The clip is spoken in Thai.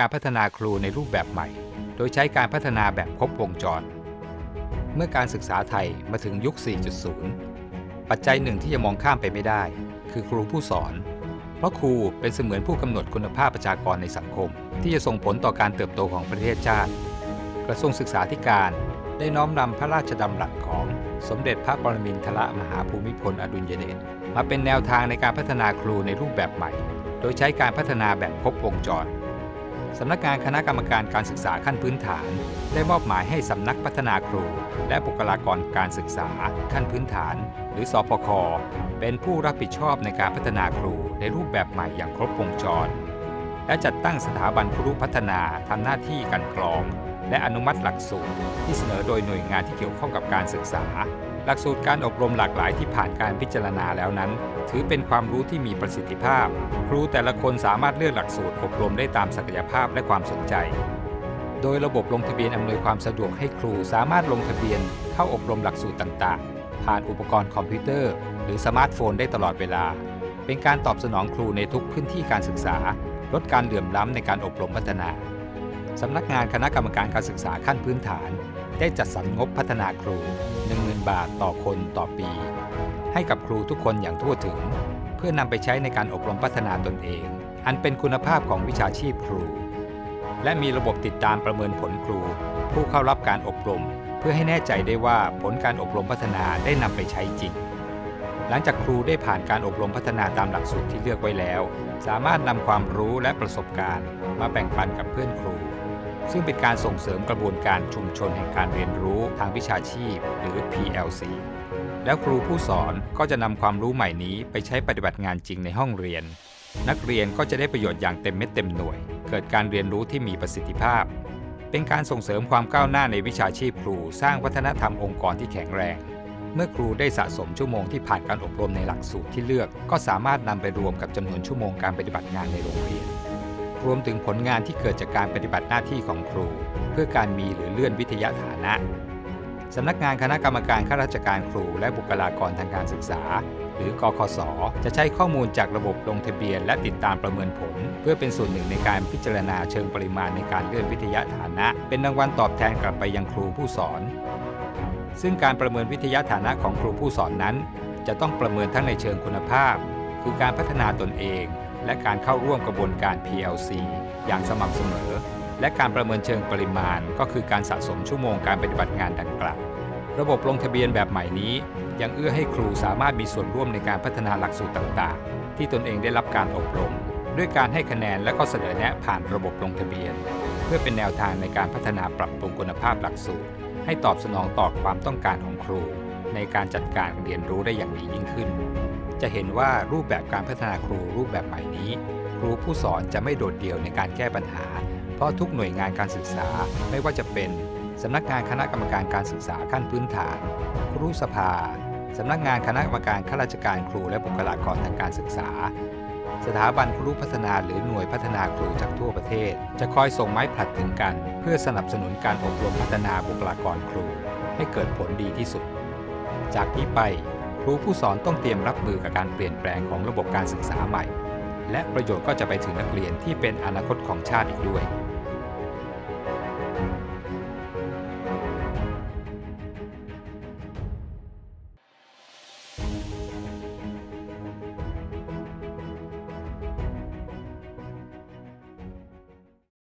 การพัฒนาครูในรูปแบบใหม่ โดยใช้การพัฒนาแบบครบวงจร เมื่อการศึกษาไทยมาถึงยุค 4.0 ปัจจัยหนึ่งที่จะมองข้ามไปไม่ได้ คือครูผู้สอน เพราะครูเป็นเสมือนผู้กำหนดคุณภาพประชากรในสังคม ที่จะส่งผลต่อการเติบโตของประเทศชาติ กระทรวงศึกษาธิการได้น้อมนำพระราชดำรัสของสมเด็จพระปรมินทรมหาภูมิพลอดุลยเดชมาเป็นแนวทางในการพัฒนาครูในรูปแบบใหม่ โดยใช้การพัฒนาแบบครบวงจร สำนักงานคณะกรรมการการศึกษาขั้นพื้นฐาน ได้มอบหมายให้สำนักพัฒนาครู และบุคลากรการศึกษาขั้นพื้นฐาน หรือสอพคเป็นผู้รับผิดชอบในการพัฒนาครูในรูปแบบใหม่อย่างครบวงจร และจัดตั้งสถาบันครูพัฒนาทำหน้าที่กันกรอง และอนุมัติหลักสูตรที่เสนอโดยหน่วยงานที่เกี่ยวข้องกับการศึกษา หลักสูตรการอบรมหลากหลายที่ผ่านการพิจารณาแล้วนั้น ถือเป็นความรู้ที่มีประสิทธิภาพ ครูแต่ละคนสามารถเลือกหลักสูตรอบรมได้ตามศักยภาพและความสนใจ โดยระบบลงทะเบียนอำนวยความสะดวกให้ครูสามารถลงทะเบียนเข้าอบรมหลักสูตรต่างๆ ผ่านอุปกรณ์คอมพิวเตอร์ หรือสมาร์ทโฟนได้ตลอดเวลา เป็นการตอบสนองครูในทุกพื้นที่การศึกษา ลดการเหลื่อมล้ำในการอบรมพัฒนาสำนักงานคณะกรรมการการศึกษาขั้นพื้นฐาน ได้จัดสรรงบพัฒนาครู 10,000 บาทต่อคนต่อปี ให้กับครูทุกคนอย่างทั่วถึง เพื่อนำไปใช้ในการอบรมพัฒนาตนเอง อันเป็นคุณภาพของวิชาชีพครู และมีระบบติดตามประเมินผลครู ผู้เข้ารับการอบรม เพื่อให้แน่ใจได้ว่าผลการอบรมพัฒนาได้นำไปใช้จริง หลังจากครูได้ผ่านการอบรมพัฒนาตามหลักสูตรที่เลือกไว้แล้ว สามารถนำความรู้และประสบการณ์ มาแบ่งปันกับเพื่อนครู ซึ่งเป็นการส่งเสริมกระบวนการชุมชนแห่งการเรียนรู้ทางวิชาชีพ หรือ PLC แล้วครูผู้สอนก็จะนำความรู้ใหม่นี้ไปใช้ปฏิบัติงานจริงในห้องเรียน นักเรียนก็จะได้ประโยชน์อย่างเต็มเม็ดเต็มหน่วย เกิดการเรียนรู้ที่มีประสิทธิภาพ เป็นการส่งเสริมความก้าวหน้าในวิชาชีพครู สร้างวัฒนธรรมองค์กรที่แข็งแรง เมื่อครูได้สะสมชั่วโมงที่ผ่านการอบรมในหลักสูตรที่เลือก ก็สามารถนำไปรวมกับจำนวนชั่วโมงการปฏิบัติงานในโรงเรียน รวมถึงผลงานที่เกิดจากการปฏิบัติหน้าที่ของครู เพื่อการมีหรือเลื่อนวิทยาฐานะสำนักงานคณะกรรมการข้าราชการครู และบุคลากรทางการศึกษา หรือกคสจะใช้ข้อมูลจากระบบลงทะเบียน และติดตามประเมินผล เพื่อเป็นส่วนหนึ่งในการพิจารณาเชิงปริมาณในการเลื่อนวิทยาฐานะ เป็นรางวัลตอบแทนกลับไปยังครูผู้สอน ซึ่งการประเมินวิทยาฐานะของครูผู้สอนนั้น จะต้องประเมินทั้งในเชิงคุณภาพ คือการพัฒนาตนเอง และการเข้าร่วมกระบวนการ PLC อย่างสม่ำเสมอ และการประเมินเชิงปริมาณ ก็คือการสะสมชั่วโมงการปฏิบัติงานดังกล่าว ระบบลงทะเบียนแบบใหม่นี้ ยังเอื้อให้ครูสามารถมีส่วนร่วมในการพัฒนาหลักสูตรต่างๆ ที่ตนเองได้รับการอบรม ด้วยการให้คะแนนและก็เสนอแนะผ่านระบบลงทะเบียน เพื่อเป็นแนวทางในการพัฒนาปรับปรุงคุณภาพหลักสูตร ให้ตอบสนองต่อความต้องการของครู ในการจัดการเรียนรู้ได้อย่างดียิ่งขึ้น จะเห็นว่ารูปแบบการพัฒนาครูรูปแบบใหม่นี้ ครูผู้สอนจะไม่โดดเดี่ยวในการแก้ปัญหา เพราะทุกหน่วยงานการศึกษาไม่ว่าจะเป็นสำนักงานคณะกรรมการการศึกษาขั้นพื้นฐาน ครูสภาสำนักงานคณะกรรมการข้าราชการครูและบุคลากรทางการศึกษา สถาบันครูพัฒนาหรือหน่วยพัฒนาครูจากทั่วประเทศ จะคอยส่งไม้ผลัดถึงกัน เพื่อสนับสนุนการอบรมพัฒนาบุคลากรครู ให้เกิดผลดีที่สุด จากนี้ไป ครูผู้สอนต้องเตรียมรับมือกับการเปลี่ยนแปลงของระบบการศึกษาใหม่ และประโยชน์ก็จะไปถึงนักเรียนที่เป็นอนาคตของชาติอีกด้วย